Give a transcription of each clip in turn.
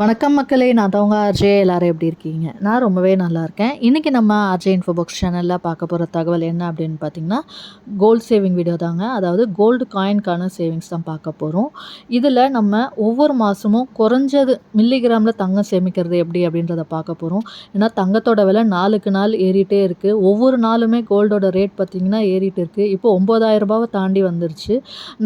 வணக்கம் மக்களே நான் தவங்க ஆர்ஜே. அர்ஜே எல்லாரும் எப்படி இருக்கீங்க? நான் ரொம்பவே நல்லா இருக்கேன். இன்றைக்கி நம்ம அர்ஜே இன்ஃபோபாக்ஸ் சேனலில் பார்க்க போகிற தகவல் என்ன அப்படின்னு பார்த்தீங்கன்னா கோல்டு சேவிங் வீடியோ தாங்க. அதாவது கோல்டு காயின்கான சேவிங்ஸ் தான் பார்க்க போகிறோம் இதில் நம்ம ஒவ்வொரு மாதமும் குறைஞ்சது மில்லிகிராமில் தங்கம் சேமிக்கிறது எப்படி அப்படின்றத பார்க்க போகிறோம் ஏன்னா தங்கத்தோட விலை நாளுக்கு நாள் ஏறிட்டே இருக்குது ஒவ்வொரு நாளுமே கோல்டோட ரேட் பார்த்திங்கன்னா ஏறிட்டு இருக்குது இப்போ ஒம்பதாயிரம் ரூபாவை தாண்டி வந்துருச்சு.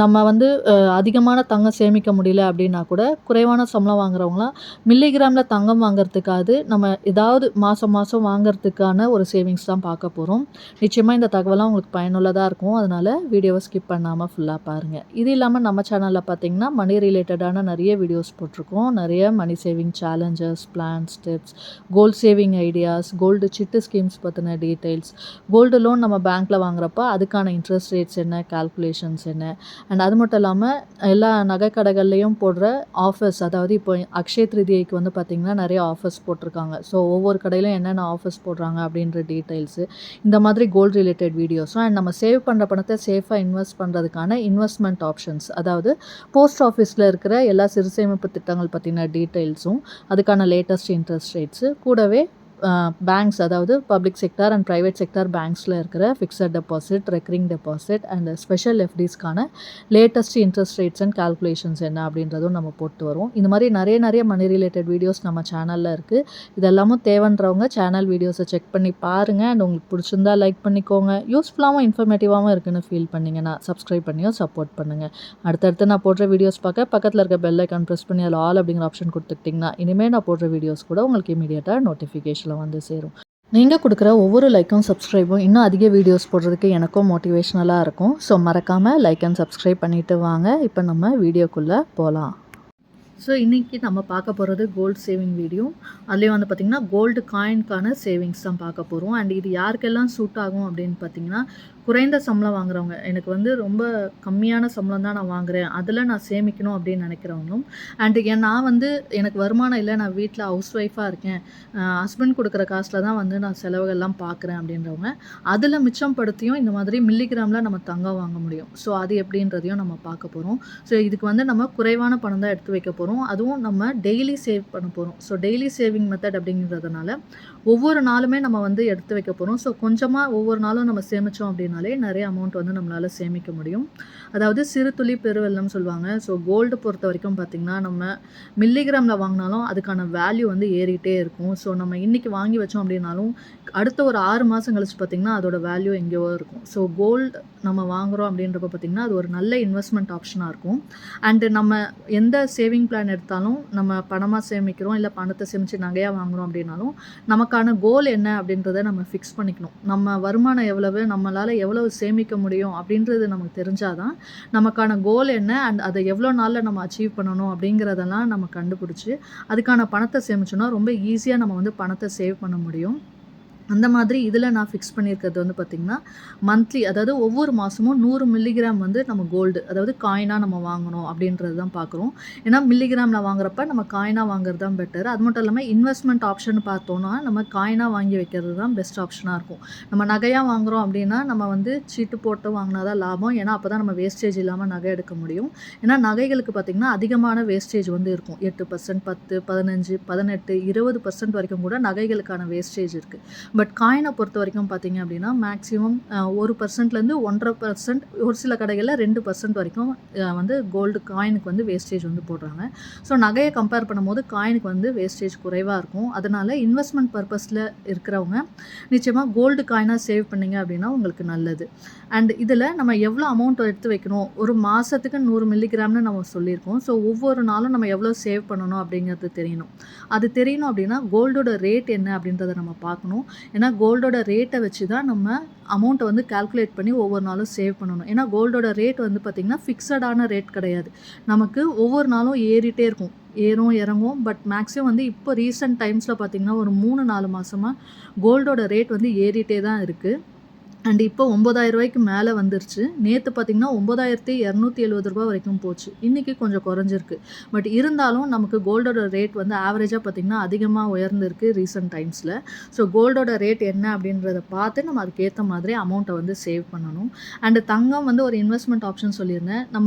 நம்ம வந்து அதிகமான தங்கம் சேமிக்க முடியல அப்படின்னா கூட குறைவான சம்பளம் வாங்குறவங்களாம் மில்லிகிராமில் தங்கம் வாங்குறதுக்காவது நம்ம ஏதாவது மாதம் மாதம் வாங்குறதுக்கான ஒரு சேவிங்ஸ் தான் பார்க்க போகிறோம் நிச்சயமாக இந்த தகவலாம் உங்களுக்கு பயனுள்ளதாக இருக்கும். அதனால் வீடியோவை ஸ்கிப் பண்ணாமல் ஃபுல்லாக பாருங்கள் இது இல்லாமல் நம்ம சேனலில் பார்த்தீங்கன்னா மணி ரிலேட்டடான நிறைய வீடியோஸ் போட்டிருக்கோம். நிறைய money saving challenges plans tips gold saving ideas gold chit schemes பற்றின டீட்டெயில்ஸ் கோல்டு லோன் நம்ம பேங்க்கில் வாங்குறப்ப அதுக்கான இன்ட்ரெஸ்ட் ரேட்ஸ் என்ன கால்குலேஷன்ஸ் என்ன அண்ட் அது மட்டும் இல்லாமல் எல்லா நகைக்கடைகள்லையும் போடுற ஆஃபர்ஸ் அதாவது இப்போ அக்ஷய திருதியைக்கு வந்து பார்த்திங்கன்னா நிறைய ஆஃபர்ஸ் போட்டிருக்காங்க. ஸோ ஒவ்வொரு கடையிலும் என்னென்ன ஆஃபர்ஸ் போடுறாங்க அப்படின்ற டீட்டெயில்ஸு இந்த மாதிரி கோல்டு ரிலேட்டட் வீடியோஸும் அண்ட் நம்ம சேவ் பண்ணுற பணத்தை சேஃபாக இன்வெஸ்ட் பண்ணுறதுக்கான இன்வெஸ்ட்மெண்ட் ஆப்ஷன்ஸ் அதாவது போஸ்ட் ஆஃபீஸில் இருக்கிற எல்லா சிறுசேமிப்பு திட்டங்கள் பற்றின டீட்டெயில்ஸும் அதுக்கான லேட்டஸ்ட் இன்ட்ரெஸ்ட் ரேட்ஸு கூடவே பேங்க்ஸ் அதாவது public sector and private sector பேங்க்ஸில் இருக்கிற fixed deposit recurring deposit and special எஃப்டிஸ்க்கான latest interest rates and calculations என்ன அப்படின்றதும் நம்ம போட்டு வருவோம். இந்த மாதிரி நிறைய நிறைய மணி ரிலேட்டட் வீடியோஸ் நம்ம சேனலில் இருக்குது இதெல்லாமும் தேவைன்றவங்க சேனல் வீடியோஸை செக் பண்ணி பாருங்கள் அண்ட் உங்களுக்கு பிடிச்சிருந்தா லைக் பண்ணிக்கோங்க. யூஸ்ஃபுல்லாகவும் இன்ஃபர்மேட்டிவாகவும் இருக்குன்னு ஃபீல் பண்ணிங்கன்னா சப்ஸ்கிரைப் பண்ணியும் சப்போர்ட் பண்ணுங்கள் அடுத்தடுத்து நான் போடுற வீடியோஸ் பார்க்க பக்கத்தில் இருக்க பெல் ஐக்கான் ப்ரெஸ் பண்ணி அதில் ஆல் அப்படிங்கிற ஆப்ஷன் கொடுத்துட்டிங்கன்னா இனிமேல் நான் போடுற வீடியோஸ் கூட உங்களுக்கு இமீடியட்டாக நோட்டிஃபிகேஷனில் வந்து சேரும். நீங்கள் கொடுக்குற ஒவ்வொரு லைக்கும் சப்ஸ்கிரைபும் இன்னும் அதிக வீடியோஸ் போடுறதுக்கு எனக்கும் மோட்டிவேஷ்னலாக இருக்கும். ஸோ மறக்காமல் லைக் அண்ட் சப்ஸ்கிரைப் பண்ணிவிட்டு வாங்க. இப்போ நம்ம வீடியோக்குள்ளே போகலாம் ஸோ இன்றைக்கி நம்ம பார்க்க போகிறது கோல்டு சேவிங் வீடியோ அதுலேயும் வந்து பார்த்திங்கன்னா கோல்டு காயின்கான சேவிங்ஸ் தான் பார்க்க போகிறோம் அண்ட் இது யாருக்கெல்லாம் சூட் ஆகும் அப்படின்னு பார்த்தீங்கன்னா குறைந்த சம்பளம் வாங்குறவங்க. எனக்கு வந்து ரொம்ப கம்மியான சம்பளம் தான் நான் வாங்குறேன். அதில் நான் சேமிக்கணும் அப்படின்னு நினைக்கிறவங்களும் அண்டு ஏன் நான் வந்து எனக்கு வருமானம் இல்லை நான் வீட்டில் ஹவுஸ் ஒய்ஃபாக இருக்கேன். ஹஸ்பண்ட் கொடுக்குற காசில் தான் வந்து நான் செலவுகள்லாம் பார்க்குறேன் அப்படின்றவங்க அதில் மிச்சம் படுத்தியும் இந்த மாதிரி மில்லிகிராமில் நம்ம தங்கம் வாங்க முடியும். ஸோ அது எப்படின்றதையும் நம்ம பார்க்க போகிறோம் ஸோ இதுக்கு வந்து நம்ம குறைவான பணம் தான் எடுத்து வைக்க போகிறோம் அதுவும் நம்ம டெய்லி சேவ் பண்ண போகிறோம் ஸோ டெய்லி சேவிங் மெத்தட் அப்படிங்கிறதுனால ஒவ்வொரு நாளுமே நம்ம வந்து எடுத்து வைக்க போகிறோம் ஸோ கொஞ்சமாக ஒவ்வொரு நாளும் நம்ம சேமித்தோம் அப்படின்னாலே நிறைய அமௌண்ட் வந்து நம்மளால் சேமிக்க முடியும். அதாவது சிறு துளி பெருவெள்ளம்னு சொல்லுவாங்க. ஸோ கோல்டு பொறுத்த வரைக்கும் பார்த்திங்கன்னா நம்ம மில்லிகிராமில் வாங்கினாலும் அதுக்கான வேல்யூ வந்து ஏறிக்கிட்டே இருக்கும். ஸோ நம்ம இன்றைக்கி வாங்கி வச்சோம் அப்படின்னாலும் அடுத்த ஒரு ஆறு மாதம் கழிச்சு பார்த்திங்கன்னா அதோட வேல்யூ எங்கேயோ இருக்கும். ஸோ கோல்டு நம்ம வாங்குகிறோம் அப்படின்றப்ப பார்த்திங்கன்னா அது ஒரு நல்ல இன்வெஸ்ட்மெண்ட் ஆப்ஷனாக இருக்கும். அண்டு நம்ம எந்த சேவிங் பிளான் எடுத்தாலும் நம்ம பணமாக சேமிக்கிறோம் இல்லை பணத்தை சேமித்து நகையாக வாங்குகிறோம் அப்படின்னாலும் நமக்கு நமக்கான கோல் என்ன அப்படின்றத நம்ம ஃபிக்ஸ் பண்ணிக்கணும். நம்ம வருமானம் எவ்வளவு நம்மளால் எவ்வளவு சேமிக்க முடியும் அப்படின்றது நமக்கு தெரிஞ்சாதான் நமக்கான கோல் என்ன அண்ட் அதை எவ்வளோ நாளில் நம்ம அச்சீவ் பண்ணணும் அப்படிங்கிறதெல்லாம் நம்ம கண்டுபிடிச்சி அதுக்கான பணத்தை சேமிச்சோன்னா ரொம்ப ஈஸியாக நம்ம வந்து பணத்தை சேவ் பண்ண முடியும். அந்த மாதிரி இதில் நான் ஃபிக்ஸ் பண்ணியிருக்கிறது வந்து பார்த்திங்கன்னா மந்த்லி அதாவது ஒவ்வொரு மாதமும் நூறு மில்லிகிராம் வந்து நம்ம கோல்டு அதாவது காயினாக நம்ம வாங்கணும் அப்படின்றது தான் பார்க்குறோம் ஏன்னா மில்லிகிராமில் வாங்குறப்ப நம்ம காயினாக வாங்குறது தான் பெட்டர் அது மட்டும் இல்லாமல் இன்வெஸ்ட்மெண்ட் ஆப்ஷன் பார்த்தோன்னா நம்ம காயினாக வாங்கி வைக்கிறது தான் பெஸ்ட் ஆப்ஷனாக இருக்கும். நம்ம நகையாக வாங்குகிறோம் அப்படின்னா நம்ம வந்து சீட்டு போட்டு வாங்கினா தான் லாபம். ஏன்னா அப்போ தான் நம்ம வேஸ்டேஜ் இல்லாமல் நகை எடுக்க முடியும். ஏன்னா நகைகளுக்கு பார்த்திங்கன்னா அதிகமான வேஸ்டேஜ் வந்து இருக்கும். எட்டு பர்சன்ட் பத்து பதினஞ்சு பதினெட்டு இருபது பர்சன்ட் வரைக்கும் கூட நகைகளுக்கான வேஸ்டேஜ் இருக்குது பட் காயினை பொறுத்த வரைக்கும் பார்த்தீங்க அப்படின்னா மேக்ஸிமம் ஒரு பர்சன்ட்லேருந்து ஒன்றரை பர்சன்ட் ஒரு சில கடைகளில் ரெண்டு பர்சன்ட் வரைக்கும் வந்து கோல்டு காயினுக்கு வந்து வேஸ்டேஜ் வந்து போடுறாங்க. ஸோ நகையை கம்பேர் பண்ணும்போது காயினுக்கு வந்து வேஸ்டேஜ் குறைவாக இருக்கும். அதனால் இன்வெஸ்ட்மெண்ட் பர்பஸில் இருக்கிறவங்க நிச்சயமாக கோல்டு காயினாக சேவ் பண்ணீங்க அப்படின்னா உங்களுக்கு நல்லது. அண்ட் இதில் நம்ம எவ்வளோ அமௌண்ட் எடுத்து வைக்கணும்? ஒரு மாதத்துக்கு நூறு மில்லிகிராம்னு நம்ம சொல்லியிருக்கோம். ஸோ ஒவ்வொரு நாளும் நம்ம எவ்வளோ சேவ் பண்ணணும் அப்படிங்கிறது தெரியணும். அது தெரியணும் அப்படின்னா கோல்டோட ரேட் என்ன அப்படின்றத நம்ம பார்க்கணும். ஏன்னா கோல்டோட ரேட்டை வச்சு தான் நம்ம அமௌண்ட்டை வந்து கால்குலேட் பண்ணி ஒவ்வொரு நாளும் சேவ் பண்ணணும். ஏன்னா கோல்டோட ரேட் வந்து பார்த்திங்கன்னா ஃபிக்ஸடான ரேட் கிடையாது. நமக்கு ஒவ்வொரு நாளும் ஏறிட்டே இருக்கும். ஏறும் இறங்கும். பட் மேக்ஸிமம் வந்து இப்போ ரீசெண்ட் டைம்ஸில் பார்த்திங்கன்னா ஒரு மூணு நாலு மாதமாக கோல்டோட ரேட் வந்து ஏறிட்டே தான் இருக்குது அண்ட் இப்போ ஒம்போதாயிர ரூபாய்க்கு மேலே வந்துருச்சு. நேத்து பார்த்தீங்கன்னா, ரூ. 9,270 வரைக்கும் போச்சு. இன்றைக்கி கொஞ்சம் குறைஞ்சிருக்கு. பட் இருந்தாலும் நமக்கு கோல்டோட ரேட் வந்து ஆவரேஜாக பார்த்தீங்கன்னா, அதிகமாக உயர்ந்திருக்கு ரீசெண்ட் டைம்ஸில் ஸோ கோல்டோட ரேட் என்ன அப்படின்றத பார்த்து நம்ம அதுக்கேற்ற மாதிரி அமௌண்ட்டை வந்து சேவ் பண்ணணும். அண்டு தங்கம் வந்து ஒரு இன்வெஸ்ட்மெண்ட் ஆப்ஷன் சொல்லியிருந்தேன். நம்ம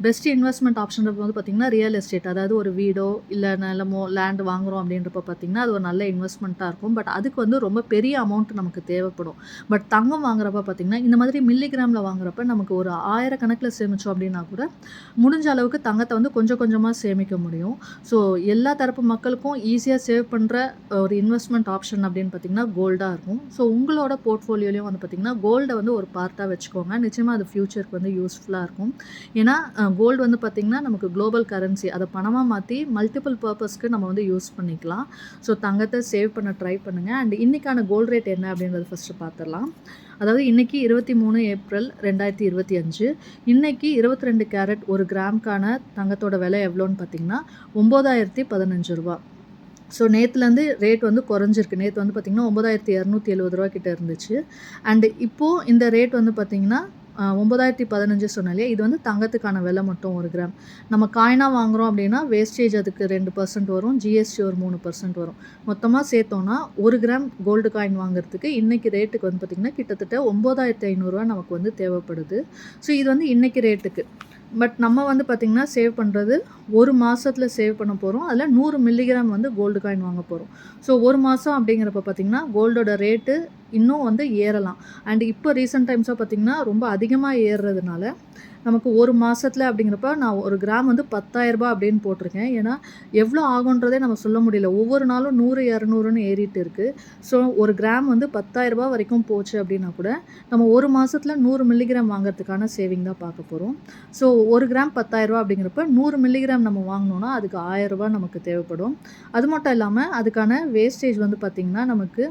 பெஸ்ட் இன்வெஸ்ட்மெண்ட் ஆப்ஷன் வந்து பார்த்திங்கன்னா ரியல் எஸ்டேட் அதாவது ஒரு வீடோ, இல்லை நிலமோ, லேண்ட் வாங்குறோம் அப்படின்றப்ப பார்த்தீங்கன்னா, அது ஒரு நல்ல இன்வெஸ்ட்மெண்ட்டாக இருக்கும். பட் அதுக்கு வந்து ரொம்ப பெரிய அமௌண்ட் நமக்கு தேவைப்படும். பட் தங்கம் வாங்குறப்ப பார்த்தீங்கன்னா, இந்த மாதிரி மில்லிகிராம்ல வாங்குறப்ப நமக்கு ஒரு ஆயிரக்கணக்கில் சேமித்தோம் அப்படின்னா கூட, முடிஞ்ச அளவுக்கு தங்கத்தை வந்து கொஞ்சம் கொஞ்சமாக சேமிக்க முடியும். ஸோ எல்லா தரப்பு மக்களுக்கும் ஈஸியாக சேவ் பண்ணுற ஒரு இன்வெஸ்ட்மெண்ட் ஆப்ஷன் அப்படின்னு பார்த்தீங்கன்னா, கோல்டாக இருக்கும். ஸோ உங்களோட போர்ட்ஃபோலியோலையும் வந்து பார்த்தீங்கன்னா, கோல்டை வந்து ஒரு பார்ட்டாக வச்சுக்கோங்க. நிச்சயமாக அது ஃப்யூச்சருக்கு வந்து யூஸ்ஃபுல்லாக இருக்கும். ஏன்னா, கோல்டு வந்து பார்த்திங்கன்னா நமக்கு குளோபல் கரன்சி. அதை பணமாக மாற்றி மல்டிபிள் பர்பஸ்க்கு நம்ம வந்து யூஸ் பண்ணிக்கலாம். ஸோ தங்கத்தை சேவ் பண்ண ட்ரை பண்ணுங்கள் அண்ட் இன்றைக்கான கோல்ட் ரேட் என்ன அப்படின்றத ஃபர்ஸ்ட்டு பார்த்துடலாம் அதாவது இன்றைக்கி இருபத்தி மூணு ஏப்ரல் ரெண்டாயிரத்தி இருபத்தி அஞ்சு இன்றைக்கி இருபத்தி ரெண்டு கேரட் ஒரு கிராம்க்கான தங்கத்தோட விலை எவ்வளோன்னு பார்த்தீங்கன்னா ஒம்பதாயிரத்தி பதினஞ்சு ரூபா. ஸோ நேற்றுலேருந்து ரேட் வந்து குறைஞ்சிருக்கு. நேற்று வந்து பார்த்திங்கன்னா ஒம்பதாயிரத்தி இரநூத்தி எழுபது ரூபா கிட்டே இருந்துச்சு. அண்டு இப்போது இந்த ரேட் வந்து பார்த்திங்கன்னா ஒம்பதாயிரத்தி பதினஞ்சு சொன்னாலே இது வந்து தங்கத்துக்கான விலை மட்டும் ஒரு கிராம். நம்ம காயினாக வாங்குறோம் அப்படின்னா, வேஸ்டேஜ் அதுக்கு ரெண்டு பர்சன்ட் வரும். ஜிஎஸ்டி ஒரு மூணு பர்சன்ட் வரும். மொத்தமாக சேர்த்தோன்னா ஒரு கிராம் கோல்டு காயின் வாங்குறதுக்கு இன்றைக்கி ரேட்டுக்கு வந்து பார்த்தீங்கன்னா, கிட்டத்தட்ட ஒம்பதாயிரத்தி ஐநூறுரூவா நமக்கு வந்து தேவைப்படுது. ஸோ இது வந்து இன்றைக்கி ரேட்டுக்கு. பட் நம்ம வந்து பார்த்திங்கன்னா சேவ் பண்ணுறது ஒரு மாதத்தில் சேவ் பண்ண போகிறோம் அதில் நூறு மில்லிகிராம் வந்து கோல்டு காயின் வாங்க போகிறோம் ஸோ ஒரு மாதம் அப்படிங்கிறப்ப பார்த்தீங்கன்னா, கோல்டோட ரேட்டு இன்னும் வந்து ஏறலாம். அண்ட் இப்போ ரீசெண்ட் டைம்ஸாக பார்த்தீங்கன்னா, ரொம்ப அதிகமாக ஏறுறதுனால, நமக்கு ஒரு மாதத்தில் அப்படிங்கிறப்ப நான் ஒரு கிராம் வந்து பத்தாயிரரூபா அப்படின்னு போட்டிருக்கேன். ஏன்னா, எவ்வளோ ஆகுன்றதே நம்ம சொல்ல முடியல. ஒவ்வொரு நாளும் 100, 200ன்னு ஏறிட்டு இருக்குது ஸோ ஒரு கிராம் வந்து பத்தாயிரரூபா வரைக்கும் போச்சு அப்படின்னா கூட, நம்ம ஒரு மாதத்தில் நூறு மில்லிகிராம் வாங்குறதுக்கான சேவிங் தான் பார்க்க போகிறோம் ஸோ ஒரு கிராம் பத்தாயிரரூபா அப்படிங்கிறப்ப நூறு மில்லிகிராம் நம்ம வாங்கினோன்னா அதுக்கு ஆயிரரூபா நமக்கு தேவைப்படும். அது மட்டும் இல்லாமல் அதுக்கான வேஸ்டேஜ் வந்து பார்த்திங்கன்னா நமக்கு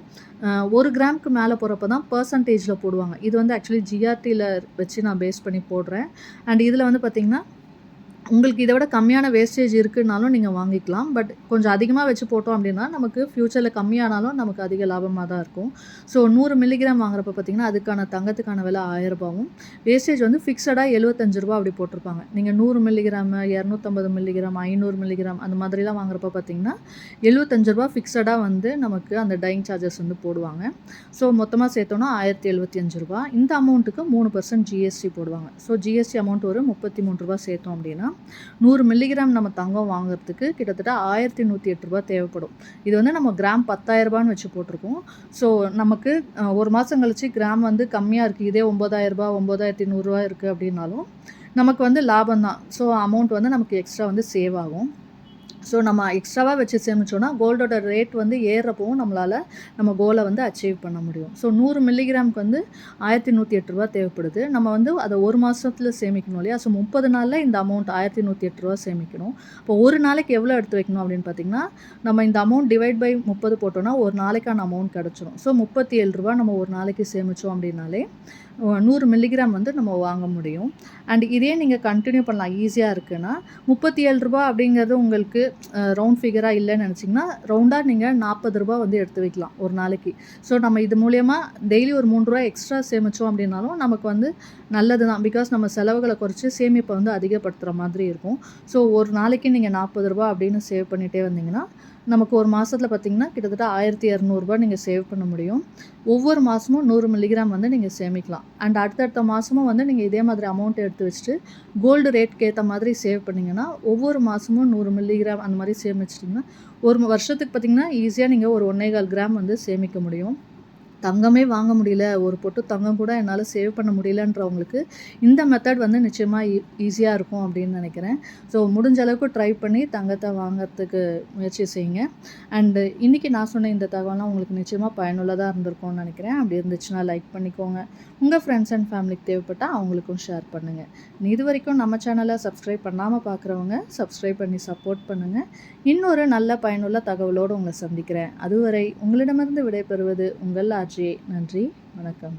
ஒரு கிராம்க்கு கிராம்க்கு மேலே போகிறப்ப தான் பர்சன்டேஜில் போடுவாங்க. இது வந்து ஆக்சுவலி ஜிஆர்டியில் வச்சு நான் பேஸ் பண்ணி போடுறேன். அண்ட் இதில் வந்து பார்த்திங்கன்னா உங்களுக்கு இதை விட கம்மியான வேஸ்டேஜ் இருக்குன்னாலும் நீங்கள் வாங்கிக்கலாம். பட் கொஞ்சம் அதிகமாக வச்சு போட்டோம் அப்படின்னா, நமக்கு ஃப்யூச்சரில் கம்மியானாலும் நமக்கு அதிக லாபமாக தான் இருக்கும். ஸோ நூறு மில்லிகிராம் வாங்குறப்ப பார்த்தீங்கன்னா, அதுக்கான தங்கத்துக்கான விலை ஆயிரரூபாவும் வேஸ்டேஜ் வந்து ஃபிக்ஸடாக எழுபத்தஞ்சு ரூபா அப்படி போட்டிருப்பாங்க. நீங்கள் நூறு மில்லிகிராம், 250 மில்லிகிராம், ஐநூறு மில்லிகிராம் அந்த மாதிரிலாம் வாங்குறப்ப பார்த்தீங்கன்னா, எழுபத்தஞ்சு ரூபா ஃபிக்ஸடாக வந்து நமக்கு அந்த டைங் சார்ஜஸ் வந்து போடுவாங்க. ஸோ மொத்தமாக சேர்த்தோன்னா ஆயிரத்தி எழுபத்தி அஞ்சு ரூபா இந்த அமௌண்ட்டுக்கு மூணு பர்சன்ட் ஜிஎஸ்டி போடுவாங்க. ஸோ ஜிஎஸ்டி அமௌண்ட் ஒரு முப்பத்தி மூணு ரூபா சேர்த்தோம் அப்படின்னா, நூறு மில்லிகிராம் நம்ம தங்கம் வாங்குறதுக்கு கிட்டத்தட்ட ஆயிரத்தி நூற்றி எட்டு ரூபா தேவைப்படும். இது வந்து நம்ம கிராம் பத்தாயிரரூபான்னு வச்சு போட்டிருக்கோம். ஸோ நமக்கு ஒரு மாதம் கழிச்சு கிராம் வந்து கம்மியாக இருக்குது இதே ரூ. 9,000 ரூ. 9,100 இருக்கு அப்படின்னாலும், நமக்கு வந்து லாபம் தான். ஸோ அமௌண்ட் வந்து நமக்கு எக்ஸ்ட்ரா வந்து சேவ் ஆகும். ஸோ நம்ம எக்ஸ்ட்ராவாக வச்சு சேமிச்சோன்னா கோல்டோட ரேட் வந்து ஏறப்பவும் நம்மளால் நம்ம கோலை வந்து அச்சீவ் பண்ண முடியும். ஸோ நூறு மில்லிகிராமுக்கு வந்து ஆயிரத்தி நூற்றி எட்டு ரூபா தேவைப்படுது. நம்ம வந்து அதை ஒரு மாதத்தில் சேமிக்கணும் இல்லையா? ஸோ முப்பது நாளில் இந்த அமௌண்ட் ஆயிரத்தி நூற்றி எட்டு ரூபா சேமிக்கணும். இப்போ ஒரு நாளைக்கு எவ்வளோ எடுத்து வைக்கணும் அப்படின்னு பார்த்தீங்கன்னா, நம்ம இந்த அமௌண்ட் டிவைட் பை முப்பது போட்டோன்னா ஒரு நாளைக்கான அமௌண்ட் கிடச்சிரும் ஸோ முப்பத்தி ஏழு ரூபா நம்ம ஒரு நாளைக்கு சேமித்தோம் அப்படின்னாலே, நூறு மில்லிகிராம் வந்து நம்ம வாங்க முடியும். அண்ட் இதே நீங்கள் கண்டினியூ பண்ணலாம். ஈஸியாக இருக்குன்னா, முப்பத்தி ஏழு ரூபா அப்படிங்கிறது உங்களுக்கு ரவுண்ட் ஃபிகராக இல்லைன்னு நினச்சிங்கன்னா ரவுண்டாக நீங்கள் நாற்பது ரூபா வந்து எடுத்து வைக்கலாம் ஒரு நாளைக்கு. ஸோ நம்ம இது மூலயமா டெய்லி ஒரு மூணு ரூபா எக்ஸ்ட்ரா சேமித்தோம் அப்படின்னாலும், நமக்கு வந்து நல்லது தான். பிகாஸ் நம்ம செலவுகளை குறைச்சி சேமிப்பை வந்து அதிகப்படுத்துகிற மாதிரி இருக்கும். ஸோ ஒரு நாளைக்கு நீங்கள் நாற்பது ரூபா அப்படின்னு சேவ் பண்ணிகிட்டே வந்தீங்கன்னா, நமக்கு ஒரு மாதத்தில் பார்த்தீங்கன்னா, கிட்டத்தட்ட ஆயிரத்தி இரநூறுபா நீங்கள் சேவ் பண்ண முடியும். ஒவ்வொரு மாதமும் நூறு மில்லிகிராம் வந்து நீங்கள் சேமிக்கலாம். அண்ட் அடுத்தடுத்த மாதமும் வந்து நீங்கள் இதே மாதிரி அமௌண்ட் எடுத்து வச்சுட்டு, கோல்டு ரேட்க்கு ஏற்ற மாதிரி சேவ் பண்ணீங்கன்னா, ஒவ்வொரு மாதமும் நூறு மில்லிகிராம் அந்த மாதிரி சேமிச்சிட்டிங்கன்னா ஒரு வருஷத்துக்கு பார்த்தீங்கன்னா, ஈஸியாக நீங்கள் ஒரு 1 1/4 கிராம் வந்து சேமிக்க முடியும். தங்கமே வாங்க முடியல, ஒரு பொட்டு தங்கம் கூட என்னால் சேவ் பண்ண முடியலன்றவங்களுக்கு, இந்த மெத்தட் வந்து நிச்சயமாக ஈ e-, இருக்கும் அப்படின்னு நினைக்கிறேன். ஸோ முடிஞ்ச அளவுக்கு ட்ரை பண்ணி தங்கத்தை வாங்கறதுக்கு முயற்சி செய்யுங்க. அண்டு இன்றைக்கி நான் சொன்ன இந்த தகவல்லாம் உங்களுக்கு நிச்சயமாக பயனுள்ளதாக இருந்திருக்கும்னு நினைக்கிறேன். அப்படி இருந்துச்சுன்னா லைக் பண்ணிக்கோங்க. உங்கள் ஃப்ரெண்ட்ஸ் அண்ட் ஃபேமிலிக்கு தேவைப்பட்டால் அவங்களுக்கும் ஷேர் பண்ணுங்க. இதுவரைக்கும் நம்ம சேனலை சப்ஸ்கிரைப் பண்ணாமல் பார்க்குறவங்க, சப்ஸ்கிரைப் பண்ணி சப்போர்ட் பண்ணுங்கள் இன்னொரு நல்ல பயனுள்ள தகவலோடு உங்களை சந்திக்கிறேன். அதுவரை உங்களிடமிருந்து விடைபெறுவது உங்கள் ஆர்ஜே. நன்றி, வணக்கம்.